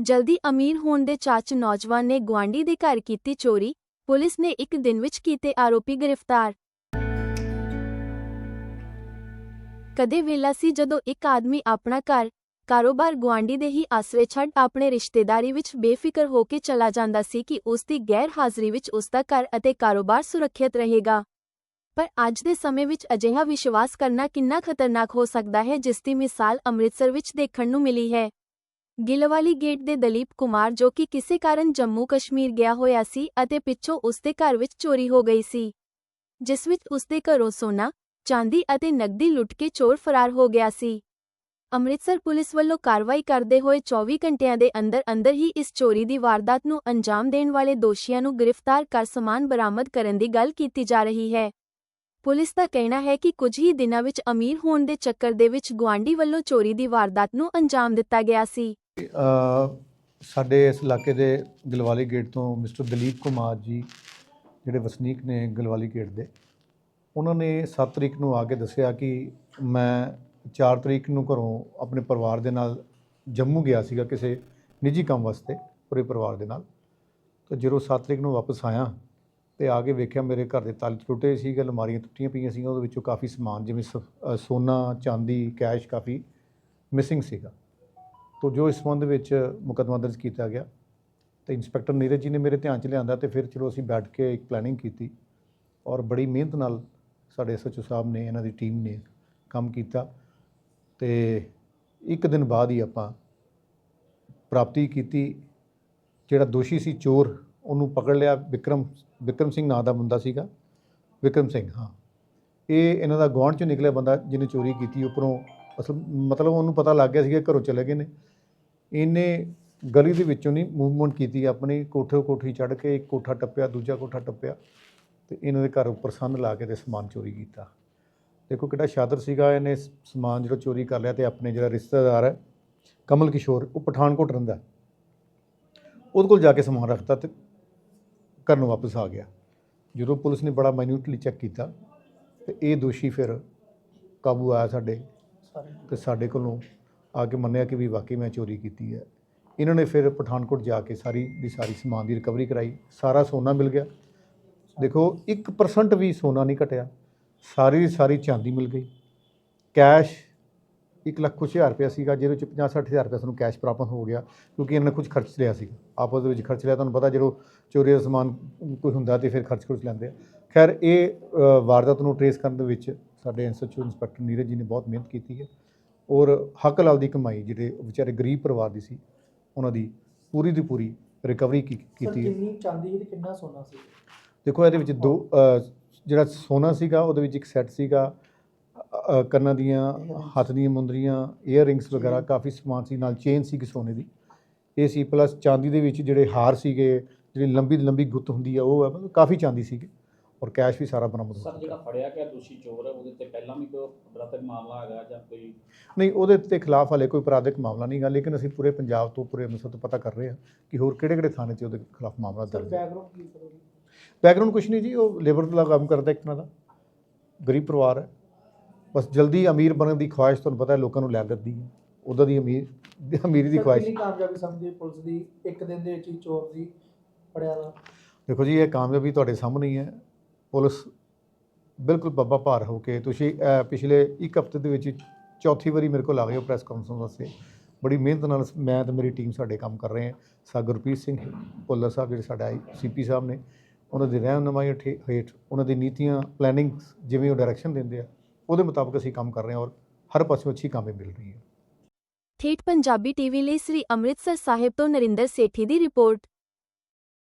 ਜਲਦੀ ਅਮੀਰ ਹੋਣ ਦੇ ਚਾਚ ਨੌਜਵਾਨ ਨੇ ਗੁਆਂਢੀ ਦੇ ਘਰ ਕੀਤੀ ਚੋਰੀ, ਪੁਲਿਸ ਨੇ ਇੱਕ ਦਿਨ ਵਿੱਚ ਕੀਤੇ ਆਰੋਪੀ ਗ੍ਰਿਫਤਾਰ। ਕਦੇ ਵੇਲਾ ਸੀ ਜਦੋਂ ਇੱਕ ਆਦਮੀ ਆਪਣਾ ਘਰ, ਕਾਰੋਬਾਰ ਗੁਆਂਢੀ ਦੇ ਹੀ ਆਸਰੇ ਛੱਡ ਆਪਣੇ ਰਿਸ਼ਤੇਦਾਰੀ ਵਿੱਚ ਬੇਫਿਕਰ ਹੋ ਕੇ ਚਲਾ ਜਾਂਦਾ ਸੀ ਕਿ ਉਸ ਦੀ ਗੈਰ ਹਾਜ਼ਰੀ ਵਿੱਚ ਉਸ ਦਾ ਘਰ ਅਤੇ ਕਾਰੋਬਾਰ ਸੁਰੱਖਿਅਤ ਰਹੇਗਾ। ਪਰ ਅੱਜ ਦੇ ਸਮੇਂ ਵਿੱਚ ਅਜਿਹਾ ਵਿਸ਼ਵਾਸ ਕਰਨਾ ਕਿੰਨਾ ਖਤਰਨਾਕ ਹੋ ਸਕਦਾ ਹੈ ਜਿਸ ਦੀ ਮਿਸਾਲ ਅੰਮ੍ਰਿਤਸਰ ਵਿੱਚ ਦੇਖਣ ਨੂੰ ਮਿਲੀ ਹੈ। ਗਿਲਵਾਲੀ ਗੇਟ ਦੇ ਦਲੀਪ ਕੁਮਾਰ ਜੋ ਕਿ ਕਿਸੇ ਕਾਰਨ ਜੰਮੂ ਕਸ਼ਮੀਰ ਗਿਆ ਹੋਇਆ ਸੀ ਅਤੇ ਪਿੱਛੋਂ ਉਸ ਦੇ ਘਰ ਵਿੱਚ ਚੋਰੀ ਹੋ ਗਈ ਸੀ, ਜਿਸ ਵਿੱਚ ਉਸ ਦੇ ਘਰੋਂ ਸੋਨਾ, ਚਾਂਦੀ ਅਤੇ ਨਕਦੀ ਲੁੱਟ ਕੇ ਚੋਰ ਫਰਾਰ ਹੋ ਗਿਆ ਸੀ। ਅੰਮ੍ਰਿਤਸਰ ਪੁਲਿਸ ਵੱਲੋਂ ਕਾਰਵਾਈ ਕਰਦੇ ਹੋਏ 24 ਘੰਟਿਆਂ ਦੇ ਅੰਦਰ ਅੰਦਰ ਹੀ ਇਸ ਚੋਰੀ ਦੀ ਵਾਰਦਾਤ ਨੂੰ ਅੰਜਾਮ ਦੇਣ ਵਾਲੇ ਦੋਸ਼ੀਆਂ ਨੂੰ ਗ੍ਰਿਫਤਾਰ ਕਰ ਸਮਾਨ ਬਰਾਮਦ ਕਰਨ ਦੀ ਗੱਲ ਕੀਤੀ ਜਾ ਰਹੀ ਹੈ। ਪੁਲਿਸ ਦਾ ਕਹਿਣਾ ਹੈ ਕਿ ਕੁਝ ਹੀ ਦਿਨਾਂ ਵਿੱਚ ਅਮੀਰ ਹੋਣ ਦੇ ਚੱਕਰ ਦੇ ਵਿੱਚ ਗੁਆਂਢੀ ਵੱਲੋਂ ਚੋਰੀ ਦੀ ਵਾਰਦਾਤ ਨੂੰ ਅੰਜਾਮ ਦਿੱਤਾ ਗਿਆ ਸੀ। ਸਾਡੇ ਇਸ ਇਲਾਕੇ ਦੇ ਗਲਵਾਲੀ ਗੇਟ ਤੋਂ ਮਿਸਟਰ ਦਲੀਪ ਕੁਮਾਰ ਜੀ, ਜਿਹੜੇ ਵਸਨੀਕ ਨੇ ਗਲਵਾਲੀ ਗੇਟ ਦੇ, ਉਹਨਾਂ ਨੇ 7 ਤਰੀਕ ਨੂੰ ਆ ਕੇ ਦੱਸਿਆ ਕਿ ਮੈਂ 4 ਤਰੀਕ ਨੂੰ ਘਰੋਂ ਆਪਣੇ ਪਰਿਵਾਰ ਦੇ ਨਾਲ ਜੰਮੂ ਗਿਆ ਸੀਗਾ ਕਿਸੇ ਨਿੱਜੀ ਕੰਮ ਵਾਸਤੇ, ਪੂਰੇ ਪਰਿਵਾਰ ਦੇ ਨਾਲ। ਤਾਂ ਜਦੋਂ 7 ਤਰੀਕ ਨੂੰ ਵਾਪਸ ਆਇਆ ਤੇ ਆ ਕੇ ਵੇਖਿਆ ਮੇਰੇ ਘਰ ਦੇ ਤਾਲੇ ਟੁੱਟੇ ਸੀਗੇ, ਅਲਮਾਰੀਆਂ ਟੁੱਟੀਆਂ ਪਈਆਂ ਸੀਗੀਆਂ, ਉਹਦੇ ਵਿੱਚੋਂ ਕਾਫੀ ਸਮਾਨ ਜਿਵੇਂ ਸ- ਸੋਨਾ, ਚਾਂਦੀ, ਕੈਸ਼ ਕਾਫੀ ਮਿਸਿੰਗ ਸੀਗਾ। ਤੋ ਜੋ ਇਸ ਸੰਬੰਧ ਵਿੱਚ ਮੁਕੱਦਮਾ ਦਰਜ ਕੀਤਾ ਗਿਆ, ਤੇ ਇੰਸਪੈਕਟਰ ਨੀਰਜ ਜੀ ਨੇ ਮੇਰੇ ਧਿਆਨ 'ਚ ਲਿਆਂਦਾ ਤੇ ਫਿਰ ਚਲੋ ਅਸੀਂ ਬੈਠ ਕੇ ਇੱਕ ਪਲੈਨਿੰਗ ਕੀਤੀ ਔਰ ਬੜੀ ਮਿਹਨਤ ਨਾਲ ਸਾਡੇ ਐਸਐਚਓ ਸਾਹਿਬ ਨੇ, ਇਹਨਾਂ ਦੀ ਟੀਮ ਨੇ ਕੰਮ ਕੀਤਾ ਤੇ ਇੱਕ ਦਿਨ ਬਾਅਦ ਹੀ ਆਪਾਂ ਪ੍ਰਾਪਤੀ ਕੀਤੀ ਜਿਹੜਾ ਦੋਸ਼ੀ ਸੀ ਚੋਰ, ਉਹਨੂੰ ਪਕੜ ਲਿਆ ਵਿਕਰਮ ਵਿਕਰਮ ਸਿੰਘ ਨਾਂ ਦਾ ਬੰਦਾ ਸੀਗਾ, ਵਿਕਰਮ ਸਿੰਘ, ਹਾਂ। ਇਹ ਇਹਨਾਂ ਦਾ ਗੁਆਂਢ ਚੋਂ ਨਿਕਲਿਆ ਬੰਦਾ ਜਿਹਨੇ ਚੋਰੀ ਕੀਤੀ, ਉੱਪਰੋਂ ਅਸਲ ਮਤਲਬ ਉਹਨੂੰ ਪਤਾ ਲੱਗ ਗਿਆ ਸੀਗਾ ਘਰੋਂ ਚਲੇ ਗਏ ਨੇ। ਇਹਨੇ ਗਲੀ ਦੇ ਵਿੱਚੋਂ ਨਹੀਂ ਮੂਵਮੈਂਟ ਕੀਤੀ, ਆਪਣੀ ਕੋਠੇ ਕੋਠੀ ਚੜ੍ਹ ਕੇ ਇੱਕ ਕੋਠਾ ਟੱਪਿਆ, ਦੂਜਾ ਕੋਠਾ ਟੱਪਿਆ ਤੇ ਇਹਨਾਂ ਦੇ ਘਰ ਉੱਪਰ ਸੰਨ ਲਾ ਕੇ ਤੇ ਸਮਾਨ ਚੋਰੀ ਕੀਤਾ। ਦੇਖੋ ਕਿਹੜਾ ਸ਼ਾਦਰ ਸੀਗਾ ਇਹਨੇ ਸਮਾਨ ਜਿਹੜਾ ਚੋਰੀ ਕਰ ਲਿਆ ਤੇ ਆਪਣੇ ਜਿਹੜਾ ਰਿਸ਼ਤੇਦਾਰ ਹੈ, ਕਮਲ ਕਿਸ਼ੋਰ, ਉਹ ਪਠਾਨਕੋਟ ਰਹਿੰਦਾ ਉਹਦੇ ਕੋਲ ਜਾ ਕੇ ਸਮਾਨ ਰੱਖਤਾ ਤੇ ਘਰ ਨੂੰ ਵਾਪਸ ਆ ਗਿਆ। ਜਦੋਂ ਪੁਲਿਸ ਨੇ ਬੜਾ ਮਾਈਨਿਊਟਲੀ ਚੈੱਕ ਕੀਤਾ ਤੇ ਇਹ ਦੋਸ਼ੀ ਫਿਰ ਕਾਬੂ ਆਇਆ ਸਾਡੇ ਤੇ ਸਾਡੇ ਕੋਲੋਂ ਆ ਕੇ ਮੰਨਿਆ ਕਿ ਵੀ ਵਾਕਈ ਮੈਂ ਚੋਰੀ ਕੀਤੀ ਹੈ। ਇਹਨਾਂ ਨੇ ਫਿਰ ਪਠਾਨਕੋਟ ਜਾ ਕੇ ਸਾਰੀ ਦੀ ਸਾਰੀ ਸਮਾਨ ਦੀ ਰਿਕਵਰੀ ਕਰਾਈ। ਸਾਰਾ ਸੋਨਾ ਮਿਲ ਗਿਆ। ਦੇਖੋ 1% ਵੀ ਸੋਨਾ ਨਹੀਂ ਘਟਿਆ। ਸਾਰੀ ਦੀ ਸਾਰੀ ਚਾਂਦੀ ਮਿਲ ਗਈ। ਕੈਸ਼ 1 ਲੱਖ ਕੁਛ ਹਜ਼ਾਰ ਰੁਪਇਆ ਸੀਗਾ, ਜਿਹਦੇ ਵਿੱਚ 50 60 ਹਜ਼ਾਰ ਰੁਪਇਆ ਸਾਨੂੰ ਕੈਸ਼ ਪ੍ਰਾਪਤ ਹੋ ਗਿਆ, ਕਿਉਂਕਿ ਇਹਨਾਂ ਨੇ ਕੁਝ ਖਰਚ ਲਿਆ ਸੀਗਾ। ਆਪਸ ਦੇ ਵਿੱਚ ਖਰਚ ਲਿਆ, ਤੁਹਾਨੂੰ ਪਤਾ ਜਦੋਂ ਚੋਰੀ ਦਾ ਸਮਾਨ ਕੋਈ ਹੁੰਦਾ ਤੇ ਫਿਰ ਖਰਚ ਖੁਰਚ ਲੈਂਦੇ ਆ। ਖੈਰ, ਇਹ ਵਾਰਦਾਤ ਨੂੰ ਟਰੇਸ ਕਰਨ ਦੇ ਵਿੱਚ ਸਾਡੇ ਐਸਐਚਓ ਇੰਸਪੈਕਟਰ ਨੀਰਜ ਜੀ ਨੇ ਬਹੁਤ ਮਿਹਨਤ ਕੀਤੀ ਹੈ ਔਰ ਹੱਕ ਲਾਲ ਦੀ ਕਮਾਈ ਜਿਹੜੇ ਵਿਚਾਰੇ ਗਰੀਬ ਪਰਿਵਾਰ ਦੀ ਸੀ ਉਹਨਾਂ ਦੀ ਪੂਰੀ ਦੀ ਪੂਰੀ ਰਿਕਵਰੀ ਕੀ- ਕੀਤੀ ਹੈ। ਕਿੰਨੀ ਚਾਂਦੀ ਸੀ ਤੇ ਕਿੰਨਾ ਸੋਨਾ ਸੀ? ਦੇਖੋ ਇਹਦੇ ਵਿੱਚ ਦੋ ਜਿਹੜਾ ਸੋਨਾ ਸੀਗਾ ਉਹਦੇ ਵਿੱਚ ਇੱਕ ਸੈੱਟ ਸੀਗਾ ਕੰਨਾਂ ਦੀਆਂ ਹੱਥ ਦੀਆਂ ਮੁੰਦਰੀਆਂ ਈਅਰ ਰਿੰਗਸ ਵਗੈਰਾ ਕਾਫੀ ਸਮਾਨ ਸੀ ਨਾਲ ਚੇਨ ਸੀ ਸੋਨੇ ਦੀ। ਇਹ ਸੀ ਪਲੱਸ ਚਾਂਦੀ ਦੇ ਵਿੱਚ ਜਿਹੜੇ ਹਾਰ ਸੀਗੇ ਜਿਹੜੀ ਲੰਬੀ ਲੰਬੀ ਗੁੱਤ ਹੁੰਦੀ ਆ ਉਹ ਕਾਫੀ ਚਾਂਦੀ ਸੀਗੀ। ਔਰ ਕੈਸ਼ ਵੀ ਸਾਰਾ ਬਰਾਮਦ ਹੋ ਸਰ ਜਿਹੜਾ ਫੜਿਆ ਗਿਆ ਦੋਸ਼ੀ ਚੋਰ ਹੈ ਉਹਦੇ ਤੇ ਪਹਿਲਾਂ ਵੀ ਕੋਈ ਅਪਰਾਧਿਕ ਮਾਮਲਾ ਹੈਗਾ ਜਾਂ ਕੋਈ ਨਹੀਂ ਉਹਦੇ ਤੇ ਖਿਲਾਫ ਹਲੇ ਕੋਈ ਅਪਰਾਧਿਕ ਮਾਮਲਾ ਨਹੀਂ ਗਾ ਲੇਕਿਨ ਅਸੀਂ ਪੂਰੇ ਪੰਜਾਬ ਤੋਂ ਪੂਰੇ ਅੰਮ੍ਰਿਤਸਰ ਤੋਂ ਪਤਾ ਕਰ ਰਹੇ ਹਾਂ ਕਿ ਹੋਰ ਕਿਹੜੇ ਕਿਹੜੇ ਥਾਣੇ 'ਚ ਉਹਦੇ ਖਿਲਾਫ ਮਾਮਲਾ ਸਰ ਦਰਜ ਹੈ। ਬੈਕਗ੍ਰਾਉਂਡ ਕੀ ਕਰੋਗੇ ਬੈਕਗ੍ਰਾਉਂਡ ਕੁਛ ਨਹੀਂ ਜੀ ਉਹ ਲੇਬਰ ਦਾ ਕੰਮ ਕਰਦਾ ਇੱਕ ਤਰ੍ਹਾਂ ਦਾ। ਗਰੀਬ ਪਰਿਵਾਰ ਹੈ। ਬਸ ਜਲਦੀ ਅਮੀਰ ਬਣਨ ਦੀ ਖੁਆਇਸ਼ ਤੁਹਾਨੂੰ ਪਤਾ ਹੈ ਲੋਕਾਂ ਨੂੰ ਲੈ ਦਿੰਦੀ ਹੈ। ਉਹਦਾ ਦੀ ਅਮੀਰ ਅਮੀਰੀ ਦੀ ਸਰ, ਖੁਆਇਸ਼। ਕਿੰਨੀ ਕਾਮਯਾਬੀ ਸਮਝਦੇ ਪੁਲਿਸ ਦੀ? ਇੱਕ ਦਿਨ ਦੇ ਵਿੱਚ ਹੀ ਚੋਰ ਦੀ ਫੜਿਆ ਦਾ। ਦੇਖੋ ਜੀ ਇਹ ਕਾਮਯਾਬੀ ਤੁਹਾਡੇ ਸਾਹਮਣੇ ਹੀ ਹੈ। ਪੁਲਿਸ ਬਿਲਕੁਲ ਬੱਬਾ ਭਾਰ ਹੋ ਕੇ, ਤੁਸੀਂ ਪਿਛਲੇ ਇੱਕ ਹਫ਼ਤੇ ਦੇ ਵਿੱਚ ਚੌਥੀ ਵਾਰੀ ਮੇਰੇ ਕੋਲ ਆ ਗਏ ਹੋ ਪ੍ਰੈਸ ਕਾਨਫਰੰਸ ਵਾਸਤੇ। ਬੜੀ ਮਿਹਨਤ ਨਾਲ ਮੈਂ ਤੇ ਮੇਰੀ ਟੀਮ ਸਾਡੇ ਕੰਮ ਕਰ ਰਹੇ ਹਾਂ। ਸਾ ਗੁਰਪ੍ਰੀਤ ਸਿੰਘ ਭੁੱਲਰ ਸਾਹਿਬ, ਜਿਹੜੇ ਸਾਡਾ ਸੀਪੀ ਸਾਹਿਬ ਨੇ, ਉਹਨਾਂ ਦੀ ਰਹਿਨੁਮਾਈ ਹੇਠ ਹੇਠ ਉਹਨਾਂ ਦੀ ਨੀਤੀਆਂ ਪਲੈਨਿੰਗ ਜਿਵੇਂ ਉਹ ਡਾਇਰੈਕਸ਼ਨ ਦਿੰਦੇ ਆ, ਉਹਦੇ ਮੁਤਾਬਕ ਅਸੀਂ ਕੰਮ ਕਰ ਰਹੇ ਹਾਂ ਔਰ ਹਰ ਪਾਸਿਓਂ ਅੱਛੀ ਕਾਮਯਾਬੀ ਮਿਲ ਰਹੀ ਹੈ ਠੇਠ ਪੰਜਾਬੀ ਟੀਵੀ ਲਈ ਸ੍ਰੀ ਅੰਮ੍ਰਿਤਸਰ ਸਾਹਿਬ ਤੋਂ ਨਰਿੰਦਰ ਸੇਠੀ ਦੀ ਰਿਪੋਰਟ।